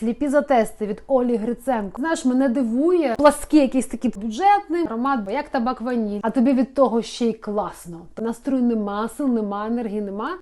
сліпі за тести від Олі Гриценко. Знаєш, мене дивує плаский якийсь такий бюджетний аромат, як табак ваніль. А тобі від того ще й класно. Настрою нема, сил нема, енергії нема.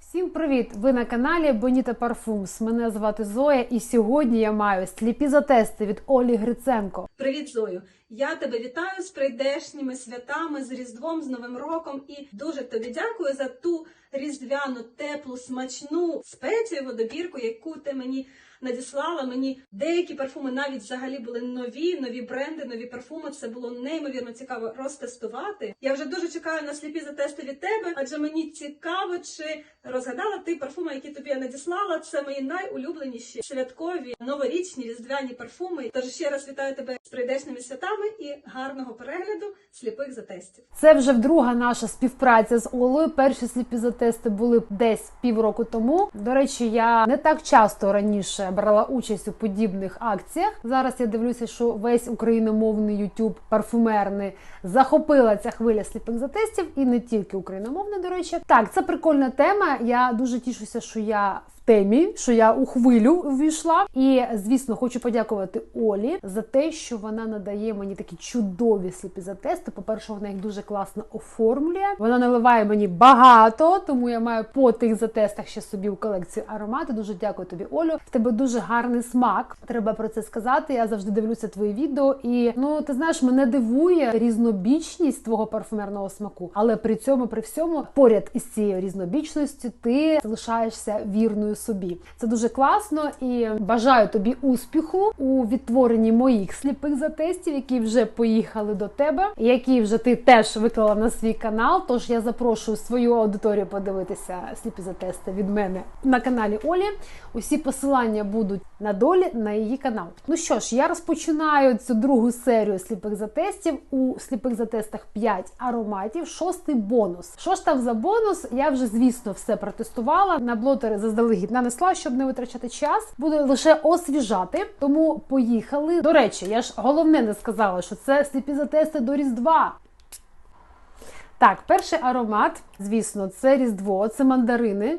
Всім привіт! Ви на каналі Боніта Парфумс. Мене звати Зоя, і сьогодні я маю сліпі за тести від Олі Гриценко. Привіт, Зою! Я тебе вітаю з прийдешніми святами, з Різдвом, з Новим роком і дуже тобі дякую за ту різдвяну, теплу, смачну спецію добірку, яку ти мені надіслала. Мені деякі парфуми навіть взагалі були нові, нові бренди, нові парфуми. Це було неймовірно цікаво розтестувати. Я вже дуже чекаю на сліпі затести від тебе, адже мені цікаво, чи розгадала ти парфуми, які тобі я надіслала. Це мої найулюбленіші святкові новорічні різдвяні парфуми. Тож ще раз вітаю тебе з прийдешніми святами і гарного перегляду сліпих затестів. Це вже вдруга наша співпраця з Олею. Перші сліпі затести були десь півроку тому. До речі, я не так часто раніше брала участь у подібних акціях. Зараз я дивлюся, що весь україномовний YouTube парфумерний захопила ця хвиля сліпих затестів, і не тільки україномовний, до речі. Так, це прикольна тема. Я дуже тішуся, що я темі, що я у хвилю ввійшла. І звісно, хочу подякувати Олі за те, що вона надає мені такі чудові сліпі затести. По-перше, вона їх дуже класно оформлює. Вона наливає мені багато, тому я маю по тих затестах ще собі у колекцію аромати. Дуже дякую тобі, Олю. В тебе дуже гарний смак. Треба про це сказати. Я завжди дивлюся твої відео, і ну ти знаєш, мене дивує різнобічність твого парфумерного смаку, але при цьому, при всьому, поряд із цією різнобічністю, ти залишаєшся вірною собі. Це дуже класно і бажаю тобі успіху у відтворенні моїх сліпих затестів, які вже поїхали до тебе, які вже ти теж виклала на свій канал. Тож я запрошую свою аудиторію подивитися сліпі затести від мене на каналі Олі. Усі посилання будуть на долі на її канал. Ну що ж, я розпочинаю цю другу серію сліпих затестів. У сліпих затестах 5 ароматів, шостий бонус. Що ж там за бонус? Я вже, звісно, все протестувала. На блотери заздалегідь нанесла, щоб не витрачати час. Буду лише освіжати. Тому поїхали. До речі, я ж головне не сказала, що це сліпі затести до Різдва. Так, перший аромат, звісно, це Різдво, це мандарини.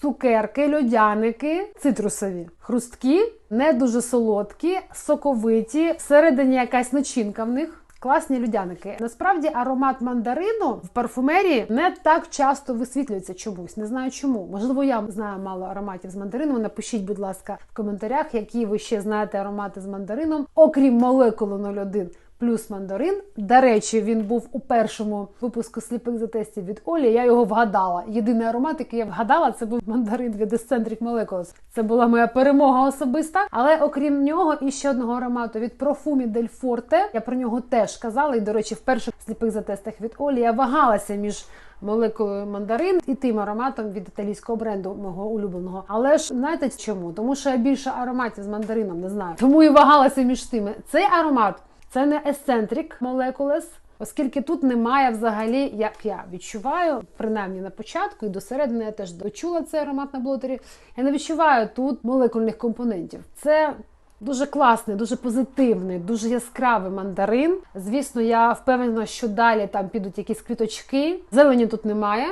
Цукерки, льодяники, цитрусові, хрусткі, не дуже солодкі, соковиті, всередині якась начинка в них. Класні людяники. Насправді аромат мандарину в парфумерії не так часто висвітлюється чомусь. Не знаю чому. Можливо, я знаю мало ароматів з мандарину. Напишіть, будь ласка, в коментарях, які ви ще знаєте аромати з мандарином, окрім молекули 01 плюс мандарин. До речі, він був у першому випуску сліпих затестів від Олі. Я його вгадала. Єдиний аромат, який я вгадала, це був мандарин від Eccentric Molecules. Це була моя перемога особиста. Але окрім нього, і ще одного аромату від Profumi Del Forte. Я про нього теж казала. І, до речі, в перших сліпих затестах від Олі я вагалася між. Молекулою мандарин і тим ароматом від італійського бренду мого улюбленого. Але ж знаєте чому? Тому що я більше ароматів з мандарином не знаю. Тому і вагалася між тими. Цей аромат це не Eccentric Molecules, оскільки тут немає взагалі, як я відчуваю, принаймні на початку і до середини я теж дочула цей аромат на блотері. Я не відчуваю тут молекульних компонентів. Це Дуже класний, дуже позитивний, дуже яскравий мандарин. Звісно, я впевнена, що далі там підуть якісь квіточки. Зелені тут немає.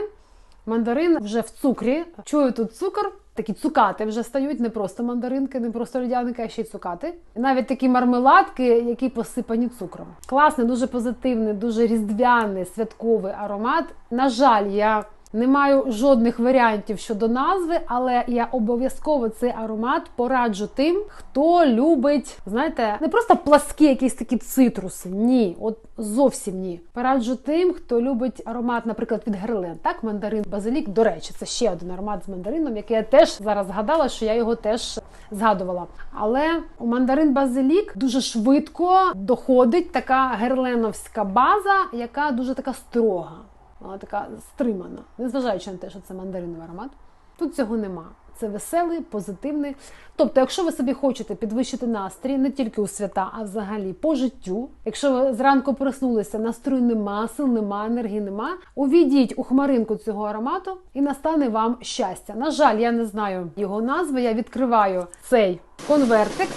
Мандарин вже в цукрі. Чую тут цукор, такі цукати вже стають, не просто мандаринки, не просто льодяники, а ще й цукати. Навіть такі мармеладки, які посипані цукром. Класний, дуже позитивний, дуже різдвяний, святковий аромат. На жаль, я. Не маю жодних варіантів щодо назви, але я обов'язково цей аромат пораджу тим, хто любить, знаєте, не просто пласкі якісь такі цитруси. Ні, от зовсім ні. Пораджу тим, хто любить аромат, наприклад, від Герлен. Так, мандарин базилік. До речі, це ще один аромат з мандарином, який я теж зараз згадала, що я його теж згадувала. Але у мандарин базилік дуже швидко доходить така герленовська база, яка дуже така строга. Вона така стримана, незважаючи на те, що це мандариновий аромат. Тут цього нема. Це веселий, позитивний. Тобто, якщо ви собі хочете підвищити настрій не тільки у свята, а взагалі по життю. Якщо ви зранку проснулися, настрою нема, сил нема, енергії нема. Увійдіть у хмаринку цього аромату і настане вам щастя. На жаль, я не знаю його назви. Я відкриваю цей конвертик.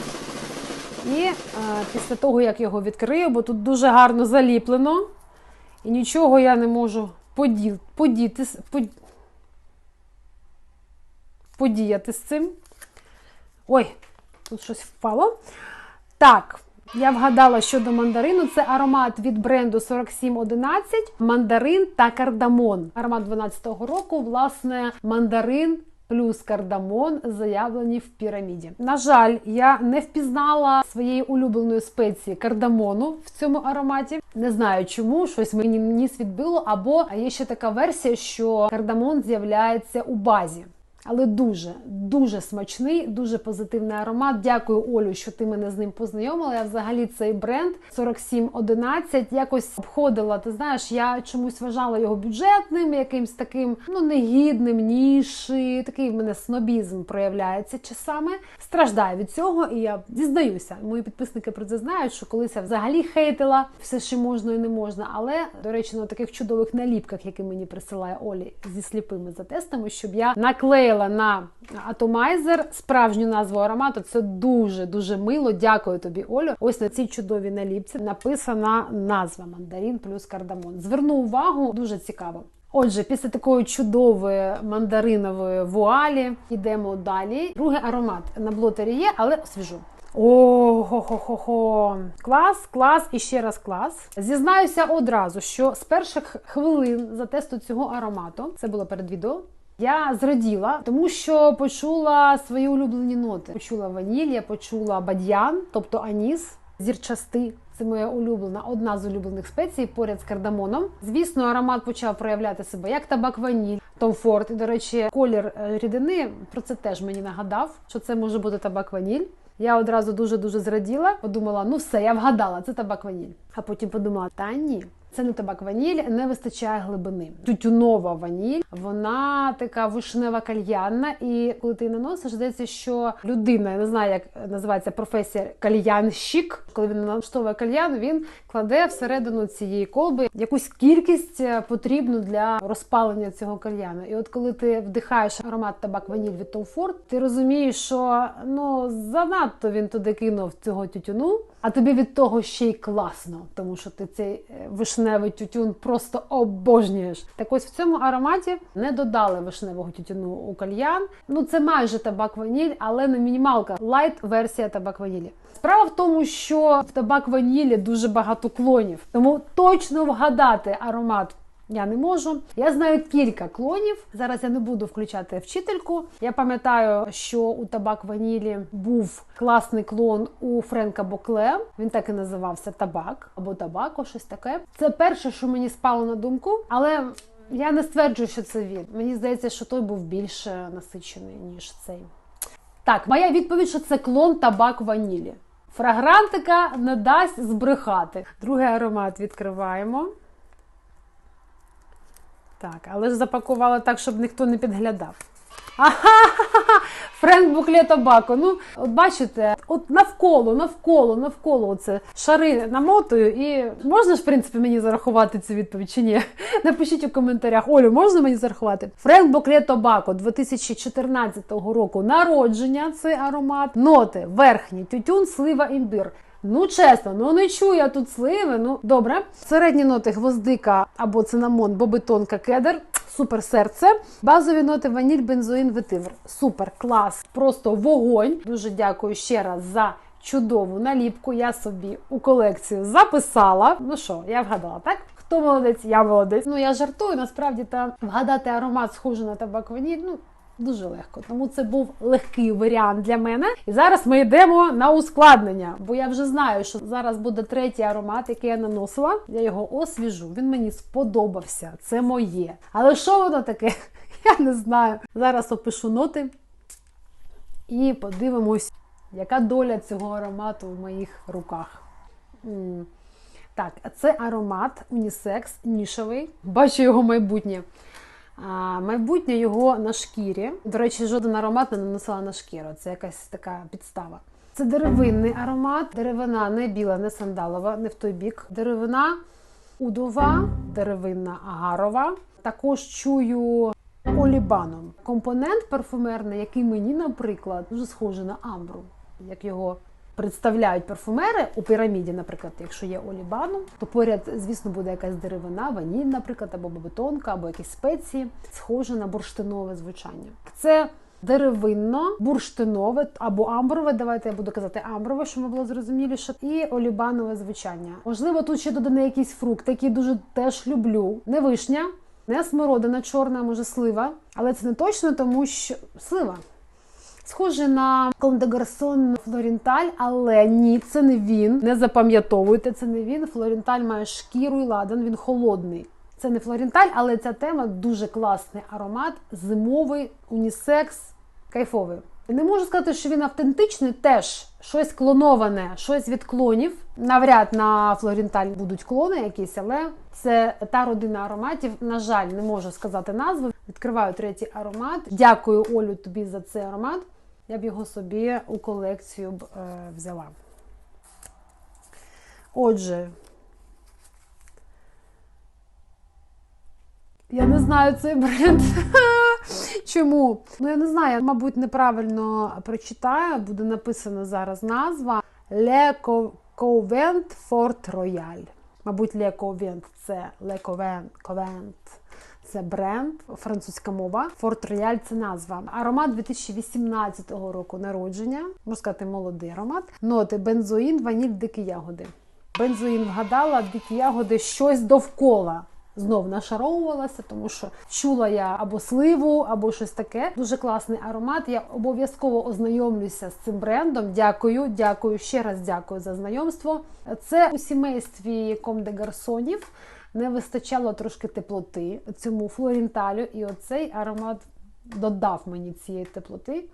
І е, після того, як його відкрию, бо тут дуже гарно заліплено. І нічого я не можу поділ, подіти, под, подіяти з цим. Ой, тут щось впало. Так, я вгадала щодо мандарину. Це аромат від бренду 4711, мандарин та кардамон. Аромат 12-го року, власне, мандарин. Плюс кардамон заявлені в піраміді. На жаль, я не впізнала своєї улюбленої спеції кардамону в цьому ароматі. Не знаю чому, щось мені ніс відбило. Або є ще така версія, що кардамон з'являється у базі. Але дуже дуже смачний, дуже позитивний аромат. Дякую, Олю, що ти мене з ним познайомила. Я взагалі цей бренд 4711 якось обходила. Ти знаєш, я чомусь вважала його бюджетним, якимсь таким ну негідним, ніші. Такий в мене снобізм проявляється часами. Страждаю від цього, і я дізнаюся. Мої підписники про це знають, що колись я взагалі хейтила все, що можна і не можна. Але до речі, на таких чудових наліпках, які мені присилає Олі зі сліпими затестами, щоб я наклеїла на атомайзер справжню назву аромату. Це дуже дуже мило. Дякую тобі, Олю. Ось на цій чудовій наліпці написана назва мандарин плюс кардамон. Зверну увагу, дуже цікаво. Отже, після такої чудової мандаринової вуалі йдемо далі. Другий аромат на блотері є, але освіжу. О-хо-хо-хо-хо. Клас, клас і ще раз клас. Зізнаюся одразу, що з перших хвилин за тесту цього аромату, це було перед відео. Я зраділа, тому що почула свої улюблені ноти. Почула ваніль, я почула бадьян, тобто аніс, зірчастий. Це моя улюблена, одна з улюблених спецій поряд з кардамоном. Звісно, аромат почав проявляти себе як табак ваніль, Том Форд. І, до речі, колір е, рідини про це теж мені нагадав, що це може бути табак ваніль. Я одразу дуже дуже зраділа. Подумала, ну все, я вгадала, це табак ваніль. А потім подумала, та ні. Це не табак ваніль, не вистачає глибини. Тютюнова ваніль, вона така вишнева кальянна. І коли ти її наносиш, здається, що людина, я не знаю, як називається професія кальянщик. Коли він налаштовує кальян, він кладе всередину цієї колби якусь кількість е, потрібну для розпалення цього кальяну. І от коли ти вдихаєш аромат табак ваніль від Tom Ford, ти розумієш, що ну занадто він туди кинув цього тютюну. А тобі від того ще й класно, тому що ти цей е, вишневий тютюн просто обожнюєш. Так ось в цьому ароматі не додали вишневого тютюну у кальян. Ну це майже табак ваніль, але не мінімалка. Лайт версія табак ванілі. Справа в тому, що в табак ванілі дуже багато клонів, тому точно вгадати аромат. Я не можу. Я знаю кілька клонів. Зараз я не буду включати вчительку. Я пам'ятаю, що у табак ванілі був класний клон у Френка Бокле. Він так і називався табак або табако, щось таке. Це перше, що мені спало на думку, але я не стверджую, що це він. Мені здається, що той був більш насичений, ніж цей. Так, моя відповідь, що це клон табак ванілі. Фрагрантика не дасть збрехати. Другий аромат відкриваємо. Так, але ж запакувала так, щоб ніхто не підглядав. Френк Букле Табако. Ну, от бачите, от навколо, навколо, навколо оце шари намотую, і можна ж, в принципі, мені зарахувати цю відповідь чи ні? Напишіть у коментарях. Олю, можна мені зарахувати? Френк Букле Табако 2014 року народження цей аромат. Ноти, верхній тютюн, слива, імбир. Ну, чесно, ну не чую я тут сливи. Ну добре. Середні ноти гвоздика або цинамон, бобетонка, кедр. Супер серце. Базові ноти ваніль, бензоїн, ветивр. Супер, клас, просто вогонь. Дуже дякую ще раз за чудову наліпку. Я собі у колекцію записала. Ну що, я вгадала, так? Хто молодець? Я молодець. Ну я жартую, насправді та вгадати аромат схожий на табак ваніль. Ну Дуже легко, тому це був легкий варіант для мене. І зараз ми йдемо на ускладнення, бо я вже знаю, що зараз буде третій аромат, який я наносила. Я його освіжу. Він мені сподобався. Це моє. Але що воно таке? Я не знаю. Зараз опишу ноти і подивимось, яка доля цього аромату в моїх руках. Так, це аромат унісекс, нішевий. Бачу його майбутнє. Майбутнє його на шкірі. До речі, жоден аромат не наносила на шкіру. Це якась така підстава. Це деревинний аромат. Деревина не біла, не сандалова, не в той бік. Деревина удова, деревинна агарова. Також чую олібаном. Компонент парфумерний, який мені, наприклад, дуже схожий на амбру, як його представляють парфумери у піраміді, наприклад, якщо є олібану, то поряд, звісно, буде якась деревина, ваніль, наприклад, або бетонка, або якісь спеції, схоже на бурштинове звучання. Це деревинно, бурштинове або амброве. Давайте я буду казати амброве, щоб було зрозуміліше. І олібанове звучання. Можливо, тут ще додане якийсь фрукт, який дуже теж люблю. Не вишня, не смородина чорна, може слива. Але це не точно, тому що слива. Схоже на de Флорінталь, але ні, це не він. Не запам'ятовуйте, це не він. Флорінталь має шкіру і ладан, він холодний. Це не Флорінталь, але ця тема дуже класний аромат, зимовий, унісекс, кайфовий. Не можу сказати, що він автентичний, теж щось клоноване, щось від клонів. Навряд на Флорінталь будуть клони якісь, але це та родина ароматів. На жаль, не можу сказати назву. Відкриваю третій аромат. Дякую, Олю, тобі за цей аромат. Я б його собі у колекцію б, е, взяла. Отже, я не знаю цей бренд. Чому? Ну я не знаю, мабуть, неправильно прочитаю. Буде написано зараз назва Le Covent Fort Royal. Мабуть, Covent – це Le Covent, це бренд, французька мова. Форт Рояль це назва. Аромат 2018 року народження. Можна сказати, молодий аромат. Ноти бензоїн, ваніль, дикі ягоди. Бензоїн вгадала, дикі ягоди щось довкола. Знов нашаровувалася, тому що чула я або сливу, або щось таке. Дуже класний аромат. Я обов'язково ознайомлюся з цим брендом. Дякую, дякую, ще раз дякую за знайомство. Це у сімействі Ком де Гарсонів не вистачало трошки теплоти цьому флорінталю, і оцей аромат додав мені цієї теплоти.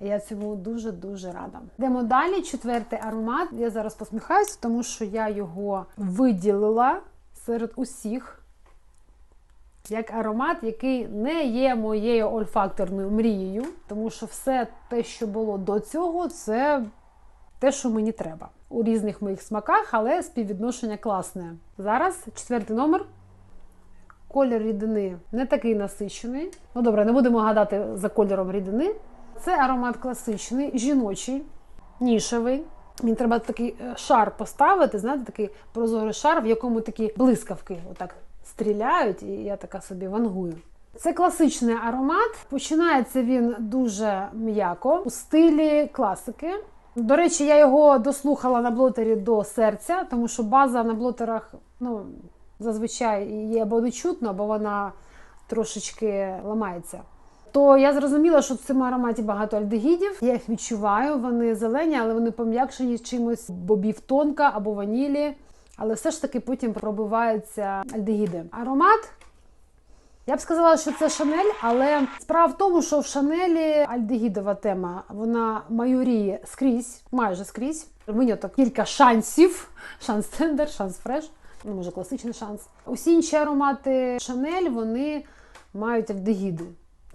Я цьому дуже-дуже рада. Йдемо далі. Четвертий аромат. Я зараз посміхаюся, тому що я його виділила серед усіх. Як аромат, який не є моєю ольфакторною мрією, тому що все те, що було до цього, це те, що мені треба у різних моїх смаках, але співвідношення класне. Зараз четвертий номер. Колір рідини не такий насичений. Ну добре, не будемо гадати за кольором рідини. Це аромат класичний, жіночий, нішевий. Мені треба такий е, шар поставити, знаєте, такий прозорий шар, в якому такі блискавки отак стріляють, і я така собі вангую. Це класичний аромат. Починається він дуже м'яко у стилі класики. До речі, я його дослухала на блотері до серця, тому що база на блотерах ну, зазвичай є або не чутно, або вона трошечки ламається. То я зрозуміла, що в цьому ароматі багато альдегідів. Я їх відчуваю, вони зелені, але вони пом'якшені чимось бобів тонка або ванілі. Але все ж таки потім пробиваються альдегіди. Аромат. Я б сказала, що це Шанель, але справа в тому, що в Шанелі альдегідова тема вона майоріє скрізь, майже скрізь. Виняток кілька шансів: шанс тендер, шанс фреш, ну може класичний шанс. Усі інші аромати Шанель вони мають альдегіди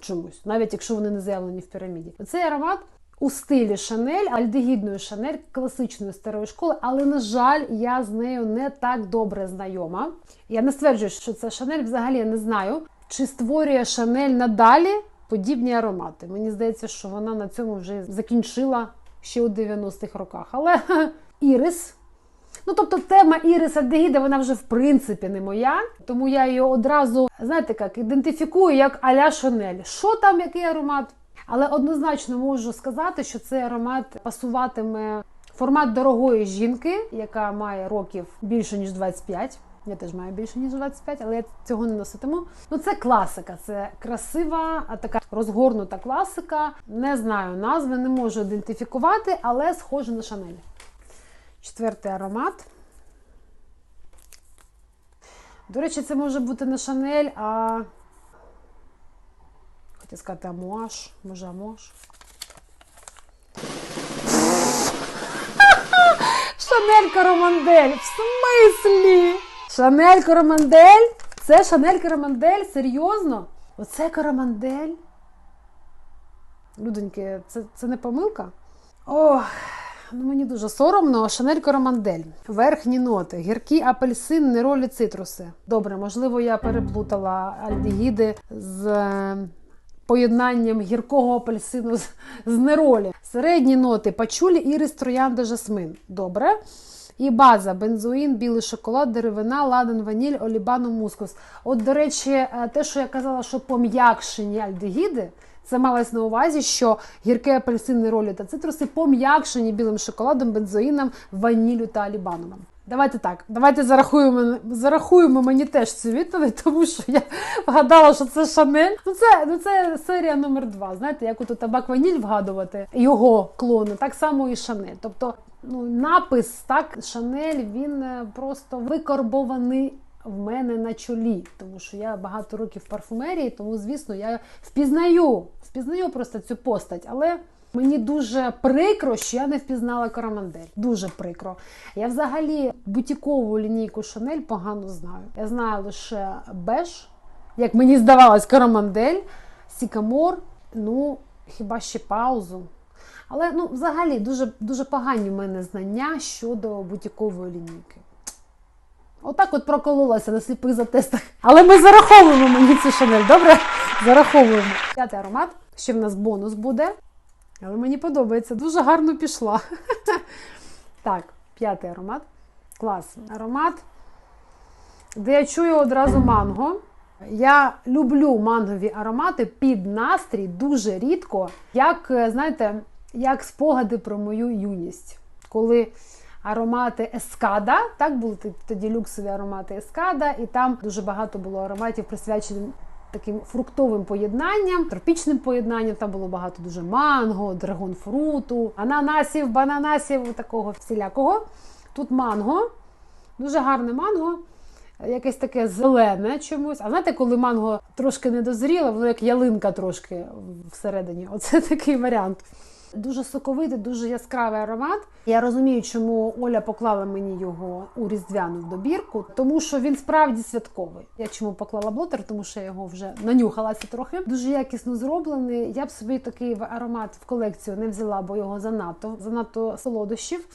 чомусь, навіть якщо вони не заявлені в піраміді. Цей аромат у стилі Шанель, альдегідної Шанель, класичної старої школи, але, на жаль, я з нею не так добре знайома. Я не стверджую, що це Шанель, взагалі я не знаю, чи створює Шанель надалі подібні аромати. Мені здається, що вона на цьому вже закінчила ще у 90-х роках. Але Ірис. Ну, тобто, тема Ірис Альдегіда, вона вже в принципі не моя, тому я її одразу, знаєте, як ідентифікую як Аля Шанель. Що там, який аромат? Але однозначно можу сказати, що цей аромат пасуватиме формат дорогої жінки, яка має років більше ніж 25. Я теж маю більше ніж 25, але я цього не носитиму. Ну це класика, це красива, а така розгорнута класика. Не знаю назви, не можу ідентифікувати, але схоже на Шанель. Четвертий аромат. До речі, це може бути не Шанель, а хотів сказати амуаш, може амуаш. Шанель Карамандель! В смислі? Шанель Карамандель? Це Шанель Карамандель? Серйозно? Оце Карамандель? Людоньки, це, це не помилка? Ох, ну мені дуже соромно. Шанель Карамандель. Верхні ноти. Гіркий апельсин, неролі цитруси. Добре, можливо, я переплутала альдегіди з е, поєднанням гіркого апельсину з, з неролі. Середні ноти пачулі, ірис, троянда, жасмин. Добре. І база, бензоїн, білий шоколад, деревина, ладан, ваніль, олібану, мускус. От, до речі, е, те, що я казала, що пом'якшені альдегіди, Це малось на увазі, що гірке апельсинні ролі та цитруси пом'якшені білим шоколадом, бензоїном, ваніллю та алібанумом. Давайте так, давайте зарахуємо, зарахуємо мені теж цю відповідь, тому що я вгадала, що це Шанель. Ну це, ну це серія номер два. Знаєте, як от у табак ваніль вгадувати його клони, так само і Шанель. Тобто, ну напис так, Шанель він е, просто викорбований в мене на чолі, тому що я багато років в парфумерії, тому звісно я впізнаю, впізнаю просто цю постать, але. Мені дуже прикро, що я не впізнала Карамандель. Дуже прикро. Я взагалі бутікову лінійку Шанель погано знаю. Я знаю лише Беш, як мені здавалось, Карамандель, Сікамор, ну, хіба ще паузу. Але ну, взагалі дуже, дуже погані в мене знання щодо бутікової лінійки. Отак от прокололася на сліпих затестах. Але ми зараховуємо мені цю Шанель, добре? Зараховуємо. П'ятий аромат. Ще в нас бонус буде. Але мені подобається, дуже гарно пішла. Так, п'ятий аромат. Клас. Аромат, де я чую одразу манго. Я люблю мангові аромати під настрій дуже рідко, як, е, знаєте, як спогади про мою юність. Коли аромати Ескада, так були тоді люксові аромати Ескада, і там дуже багато було ароматів присвячених таким фруктовим поєднанням, тропічним поєднанням. Там було багато дуже манго, драгонфруту, ананасів, бананасів, такого всілякого. Тут манго, дуже гарне манго. Якесь таке зелене чомусь. А знаєте, коли манго трошки не дозріло, воно як ялинка трошки всередині. Оце такий варіант. Дуже соковитий, дуже яскравий аромат. Я розумію, чому Оля поклала мені його у різдвяну добірку, тому що він справді святковий. Я чому поклала блотер, тому що я його вже нанюхалася трохи. Дуже якісно зроблений. Я б собі такий аромат в колекцію не взяла, бо його занадто занадто солодощів.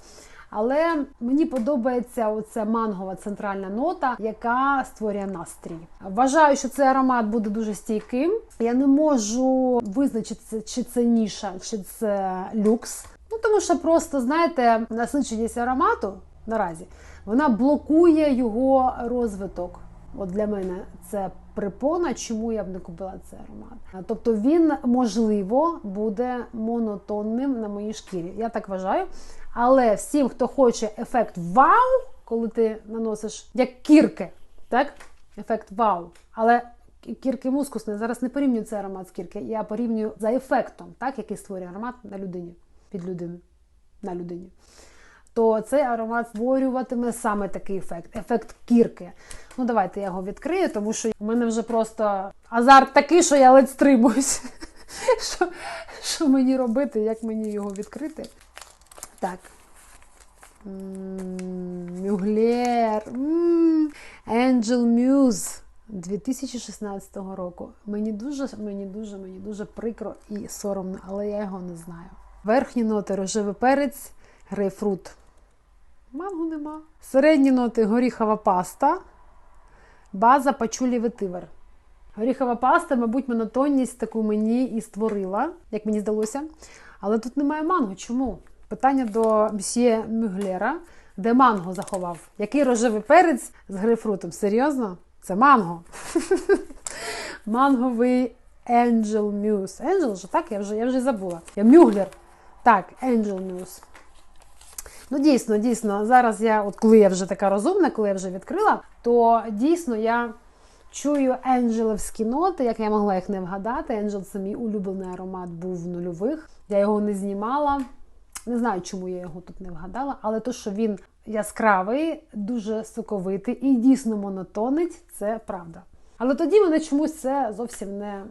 Але мені подобається оця мангова центральна нота, яка створює настрій. Вважаю, що цей аромат буде дуже стійким. Я не можу визначити, чи це ніша, чи це люкс. Ну тому що просто знаєте, насиченість аромату наразі вона блокує його розвиток. От для мене це припона, чому я б не купила цей аромат. Тобто він можливо буде монотонним на моїй шкірі. Я так вважаю. Але всім, хто хоче ефект вау, коли ти наносиш як кірки, так? Ефект вау. Але кірки мускусні, зараз не порівнюю цей аромат з кірки, я порівнюю за ефектом, так, який створює аромат на людині, під людину, на людині. То цей аромат створюватиме саме такий ефект ефект кірки. Ну, давайте я його відкрию, тому що у мене вже просто азарт такий, що я ледь стримуюсь. Що мені робити, як мені його відкрити? Так. Мюглер. Angel Muse 2016 року. Мені дуже, мені дуже, мені дуже прикро і соромно, але я його не знаю. Верхні ноти рожевий перець, грейпфрут. Мангу нема. Середні ноти горіхова паста, база пачулі ветивер. Горіхова паста, мабуть, монотонність таку мені і створила, як мені здалося. Але тут немає манго. Чому? Питання до мсьє Мюглера, де манго заховав. Який рожевий перець з грейпфрутом? Серйозно? Це манго. Манговий Angel Muse. Angel же так? Я вже я вже забула. Я Мюглер. Так, Angel Muse. Ну, дійсно, дійсно, зараз я, от коли я вже така розумна, коли я вже відкрила, то дійсно я чую енджелевські ноти, як я могла їх не вгадати. Енджел це мій улюблений аромат був в нульових. Я його не знімала. Не знаю, чому я його тут не вгадала, але то, що він яскравий, дуже соковитий і дійсно монотонить, це правда. Але тоді мене чомусь це зовсім не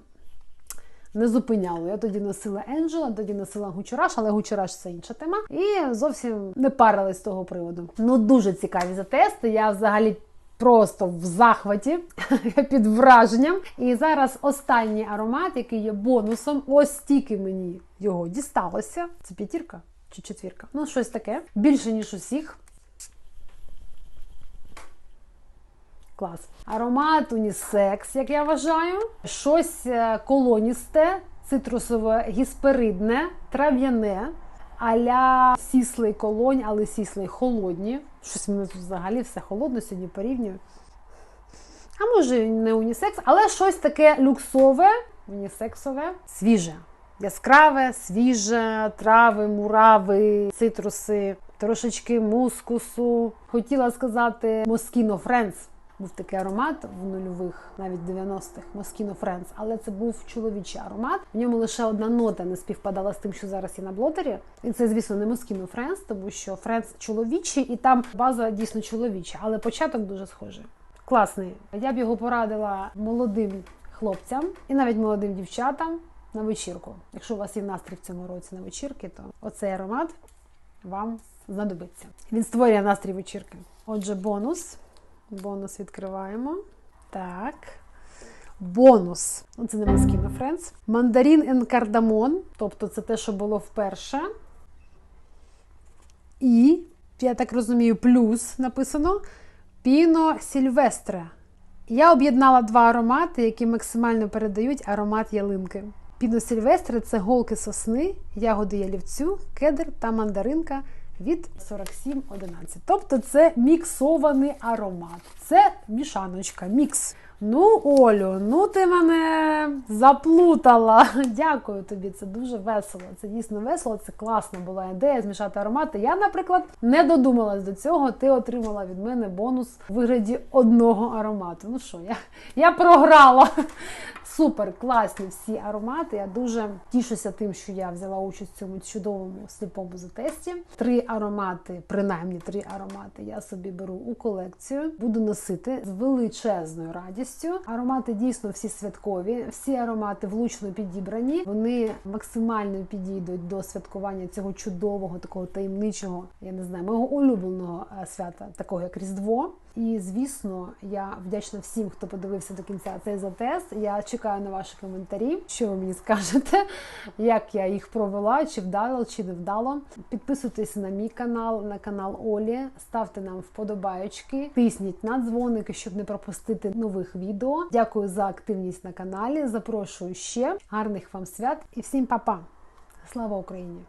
не зупиняло. Я тоді носила Енджела, тоді носила Гучураш, але Гучураш це інша тема. І зовсім не парилась з того приводу. Ну, дуже цікаві затести. Я взагалі. Просто в захваті під враженням. І зараз останній аромат, який є бонусом, ось стільки мені його дісталося. Це п'ятірка чи четвірка. Ну, щось таке. Більше, ніж усіх. Клас. Аромат унісекс, як я вважаю. Щось е, колоністе, цитрусове, гісперидне, трав'яне, аля сіслий колонь, але сіслий холодні. Щось мене взагалі все холодно сьогодні порівнюю. А може, не унісекс, але щось таке люксове, унісексове, свіже. Яскраве, свіже, трави, мурави, цитруси, трошечки мускусу. Хотіла сказати Moschino Friends. Був такий аромат в нульових, навіть 90-х, Moschino Friends, але це був чоловічий аромат. В ньому лише одна нота не співпадала з тим, що зараз є на блотері. І це, звісно, не Moschino Friends, тому що Friends чоловічий, і там база дійсно чоловіча, але початок дуже схожий. Класний. Я б його порадила молодим хлопцям і навіть молодим дівчатам на вечірку. Якщо у вас є настрій в цьому році на вечірки, то оцей аромат вам знадобиться. Він створює настрій вечірки. Отже, бонус. Бонус відкриваємо. Так. Бонус. Ну, Це не Friends. Мандарин and кардамон. Тобто це те, що було вперше. І, я так розумію, плюс написано Піно Сільвестре. Я об'єднала два аромати, які максимально передають аромат ялинки. Піно Сільвестре це голки сосни, ягоди ялівцю, кедр та мандаринка від 4711. Тобто це міксований аромат. Це мішаночка, мікс. Ну, Олю, ну ти мене заплутала. Дякую тобі. Це дуже весело. Це дійсно весело. Це класна була ідея змішати аромати. Я, наприклад, не додумалась до цього. Ти отримала від мене бонус у вигляді одного аромату. Ну що, я, я програла. Супер, класні всі аромати. Я дуже тішуся тим, що я взяла участь в цьому чудовому сліпому затесті. Три аромати, принаймні три аромати, я собі беру у колекцію. Буду носити з величезною радістю. Аромати дійсно всі святкові, всі аромати влучно підібрані. Вони максимально підійдуть до святкування цього чудового, такого таємничого, я не знаю, мого улюбленого е, свята, такого як Різдво. І звісно, я вдячна всім, хто подивився до кінця цей затест. Я чекаю на ваші коментарі, що ви мені скажете, як я їх провела, чи вдало, чи не вдало. Підписуйтесь на мій канал, на канал Олі, ставте нам вподобаєчки, тисніть на дзвоники, щоб не пропустити нових відео. Дякую за активність на каналі. Запрошую ще гарних вам свят і всім па-па! Слава Україні!